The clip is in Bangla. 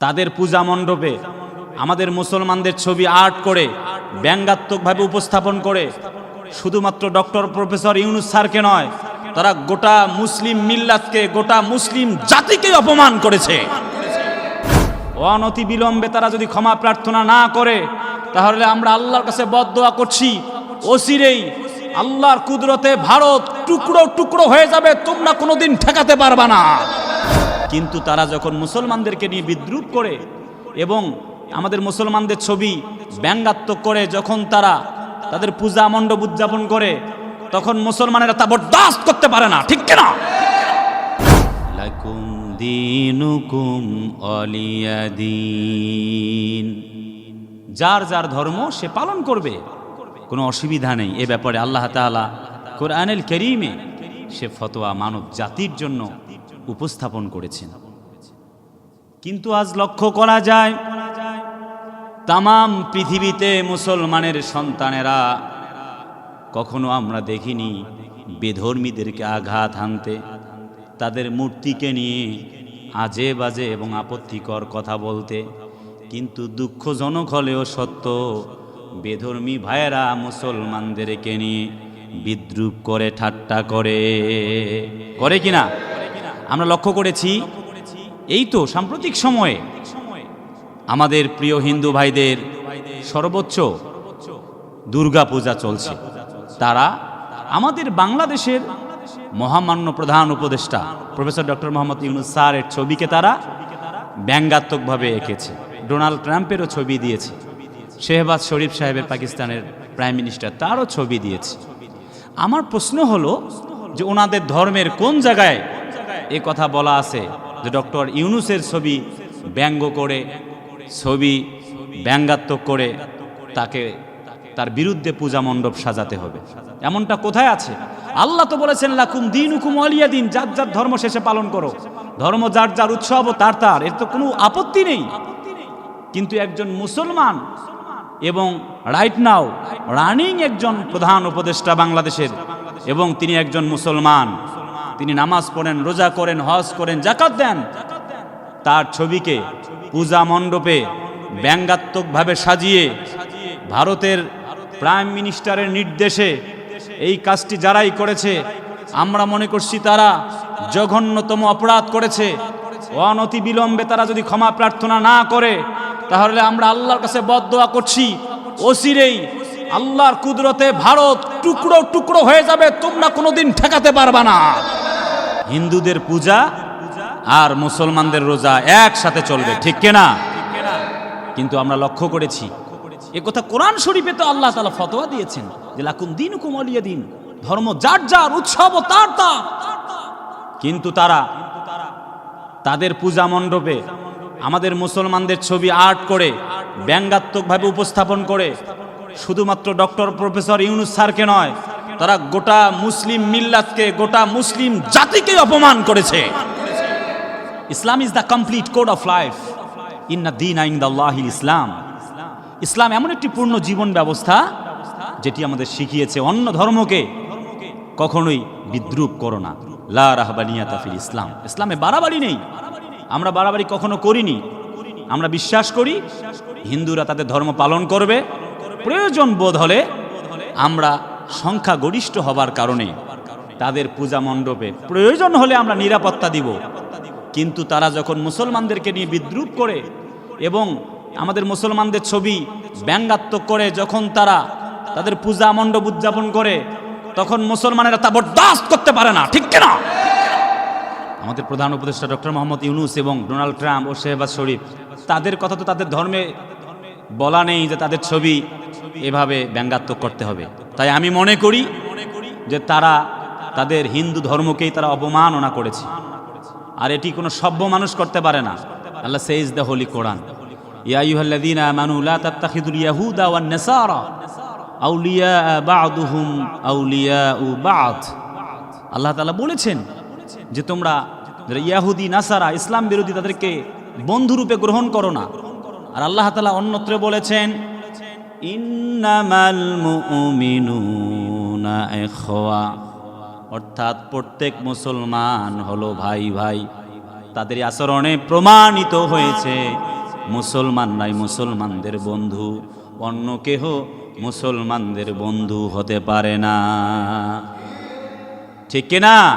তাদের পূজা মণ্ডপে আমাদের মুসলমানদের ছবি আর্ট করে, ব্যঙ্গাত্মকভাবে উপস্থাপন করে। শুধুমাত্র ডক্টর প্রফেসর ইউনুস স্যারকে নয়, তারা গোটা মুসলিম মিল্লাতকে, গোটা মুসলিম জাতিকে অপমান করেছে। অনতি বিলম্বে তারা যদি ক্ষমা প্রার্থনা না করে, তাহলে আমরা আল্লাহর কাছে বদদোয়া করছি। অসিরেই আল্লাহর কুদরতে ভারত টুকরো টুকরো হয়ে যাবে, তোমরা কোনোদিন ঠেকাতে পারবা না। কিন্তু তারা যখন মুসলমানদেরকে নিয়ে বিদ্রুপ করে এবং আমাদের মুসলমানদের ছবি ব্যঙ্গাত্মক করে যখন তারা তাদের পূজা মণ্ডপ উদযাপন করে তখন মুসলমানেরা তা বরদাস্ত করতে পারে না। ঠিক কিনা? লাকুম দিনুকুম অলিয়াদিন যার যার ধর্ম সে পালন করবে। কোনো অসুবিধা নেই। এ ব্যাপারে আল্লাহ তাআলা কোরআনুল করিমে সে ফতোয়া মানব জাতির জন্য উপস্থাপন করেছেন। কিন্তু আজ লক্ষ্য করা যায়, তামাম পৃথিবীতে মুসলমানের সন্তানেরা কখনো আমরা দেখিনি বেধর্মীদেরকে আঘাত হানতে, তাদের মূর্তিকে নিয়ে আজে বাজে এবং আপত্তিকর কথা বলতে। কিন্তু দুঃখজনক হলেও সত্য, বেধর্মী ভাইয়েরা মুসলমানদেরকে নিয়ে বিদ্রুপ করে, ঠাট্টা করে। করে কিনা? আমরা লক্ষ্য করেছি, এই তো সাম্প্রতিক সময়ে আমাদের প্রিয় হিন্দু ভাইদের সর্বোচ্চ দুর্গা পূজা চলছে। তারা আমাদের বাংলাদেশের মহামান্য প্রধান উপদেষ্টা, প্রফেসর ডক্টর মোহাম্মদ ইউনুস স্যারের ছবিকে তারা ব্যঙ্গাত্মকভাবে এঁকেছে। ডোনাল্ড ট্রাম্পেরও ছবি দিয়েছে। শেহবাজ শরীফ সাহেবের পাকিস্তানের প্রাইম মিনিস্টার তারও ছবি দিয়েছে। আমার প্রশ্ন হলো যে ওনাদের ধর্মের কোন জায়গায় এ কথা বলা আছে যে ডক্টর ইউনুসের ছবি ব্যঙ্গ করে, ছবি ব্যঙ্গাত্মক করে তাকে, তার বিরুদ্ধে পূজা মণ্ডপ সাজাতে হবে। এমনটা কোথায় আছে? আল্লাহ তো বলেছেন, লাকুম দিন হুকুম অলিয়া দিন, যার যার ধর্ম শেষে পালন করো। ধর্ম যার যার উৎসব তার তার, এর তো কোনো আপত্তি নেই। কিন্তু একজন মুসলমান এবং রাইট নাও রানিং একজন প্রধান উপদেষ্টা বাংলাদেশের এবং তিনি একজন মুসলমান তিনি নামাজ পড়েন, রোজা করেন, হজ করেন জাকাত দেন। তার ছবিকে পূজা মণ্ডপে ব্যঙ্গাত্মকভাবে সাজিয়ে ভারতের প্রাইম মিনিস্টারের নির্দেশে এই কাজটি যারাই করেছে, আমরা মনে করছি তারা জঘন্যতম অপরাধ করেছে। অনতি বিলম্বে তারা যদি ক্ষমা প্রার্থনা না করে, তাহলে আমরা আল্লাহর কাছে বদদোয়া করছি। অসিরেই আল্লাহর কুদরতে ভারত টুকরো টুকরো হয়ে যাবে, তোমরা কোনোদিন ঠেকাতে পারবা না। হিন্দুদের পূজা আর মুসলমানদের রোজা একসাথে চলবে ঠিক কিনা? কিন্তু আমরা লক্ষ্য করেছি এ কথা কোরআন শরীফে তো আল্লাহ তালা ফতোয়া দিয়েছেন যে লাকুম দিন কুমলিয়া দিন। ধর্ম যার যার উৎসব তার তার। কিন্তু তারা তাদের পূজা মণ্ডপে আমাদের মুসলমানদের ছবি আর্ট করে ব্যঙ্গাত্মকভাবে উপস্থাপন করে শুধুমাত্র ডক্টর প্রফেসর ইউনুস স্যারকে নয় তারা গোটা মুসলিম মিল্লাতকে, গোটা মুসলিম জাতিকে অপমান করেছে। Islam is the complete code of life. In ইন্না দিন আইন দাল্লাহিল ইসলাম। ইসলাম এমন একটি পূর্ণ জীবন ব্যবস্থা, যেটি আমাদের শিখিয়েছে অন্য ধর্মকে কখনোই বিদ্রুপ করো না। লা রাহবানিয়াতা ফিল ইসলাম। ইসলামে বাড়াবাড়ি নেই। আমরা বাড়াবাড়ি কখনো করিনি। আমরা বিশ্বাস করি, হিন্দুরা তাদের ধর্ম পালন করবে। প্রয়োজন বোধ হলে আমরা সংখ্যা গরিষ্ঠ হবার কারণে তাদের পূজা মণ্ডপে প্রয়োজন হলে আমরা নিরাপত্তা দিব। কিন্তু তারা যখন মুসলমানদেরকে নিয়ে বিদ্রুপ করে এবং আমাদের মুসলমানদের ছবি ব্যঙ্গাত্মক করে, যখন তারা তাদের পূজা মণ্ডপ উদযাপন করে, তখন মুসলমানেরা তা বরদাস্ত করতে পারে না। ঠিক কিনা? আমাদের প্রধান উপদেষ্টা ডক্টর মোহাম্মদ ইউনুস এবং ডোনাল্ড ট্রাম্প ও শেহবাজ শরীফ, তাদের কথা তো তাদের ধর্মে বলা নেই যে তাদের ছবি এভাবে ব্যঙ্গাত্মক করতে হবে। তাই আমি মনে করি যে তারা তাদের হিন্দু ধর্মকেই তারা অবমাননা করেছে। আর এটি কোনো সভ্য মানুষ করতে পারে না। আল্লাহ সেইজ দ্য হোলি কোরআন ইয়া নাসারা। আউলিয়া বা'দুহুম আউলিয়াউ বা'দ। আল্লাহ তাআলা বলেছেন যে তোমরা ইয়াহুদি, নাসারা, ইসলাম বিরোধী তাদেরকে বন্ধুরূপে গ্রহণ করো না। আর আল্লাহ তালা অন্যত্র বলেছেন অর্থাৎ প্রত্যেক মুসলমান হলো ভাই ভাই। তাদের আচরণে প্রমাণিত হয়েছে মুসলমানরাই মুসলমানদের বন্ধু। অন্য কেহ মুসলমানদের বন্ধু হতে পারে না। ঠিক কিনা?